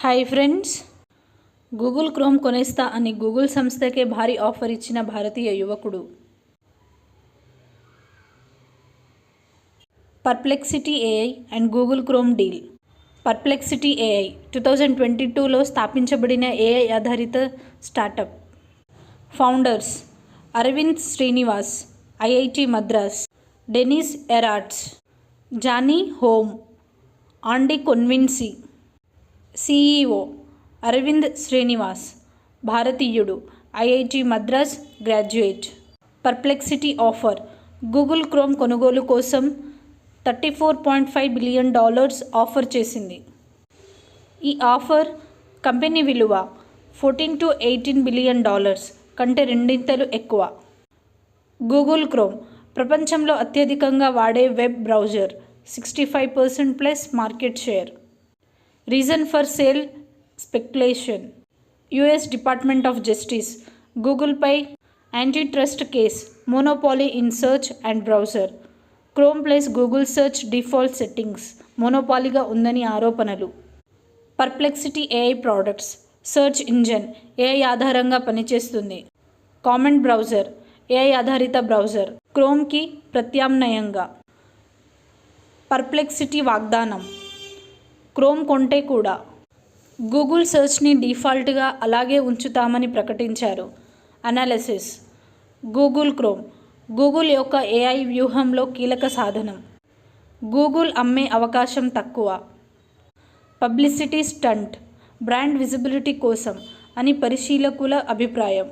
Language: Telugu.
హాయ్ ఫ్రెండ్స్ గూగుల్ క్రోమ్ కొనేస్తా అని గూగుల్ సంస్థకే భారీ ఆఫర్ ఇచ్చిన భారతీయ యువకుడు. Perplexity AI and Google Chrome deal Perplexity AI two thousand twenty టూలో స్థాపించబడిన ఏఐ ఆధారిత startup founders Aravind Srinivas IIT Madras Denis Yarats Johnny Ho Andy Konwinski CEO Aravind Srinivas భారతీయుడు IIT Madras graduate Perplexity offer Google Chrome కొనుగోలు కోసం thirty four point five billion dollars offer చేసింది. ఈ ఆఫర్ కంపెనీ విలువ fourteen to eighteen billion dollars కంటే రెండింతలు ఎక్కువ. గూగుల్ క్రోమ్ ప్రపంచంలో అత్యధికంగా వాడే web browser sixty five percent plus market share reason for sale speculation US department of justice గూగుల్పై anti trust case monopoly in search and browser Chrome plus Google search default settings మోనోపాలీగా ఉందని ఆరోపణలు. Perplexity AI products search engine AI ఆధారంగా పనిచేస్తుంది. కామెంట్ బ్రౌజర్ ఏఐ ఆధారిత బ్రౌజర్ క్రోమ్కి ప్రత్యామ్నాయంగా. పర్ప్లెక్సిటీ వాగ్దానం. క్రోమ్ కొంటే కూడా. గూగుల్ సెర్చ్ని డిఫాల్ట్గా అలాగే ఉంచుతామని ప్రకటించారు. అనాలిసిస్. Google Chrome. గూగుల్ యొక్క ఏఐ వ్యూహంలో కీలక సాధనం. గూగుల్ అమ్మే అవకాశం తక్కువ. Publicity stunt. బ్రాండ్ విజిబిలిటీ కోసం అని పరిశీలకుల అభిప్రాయం.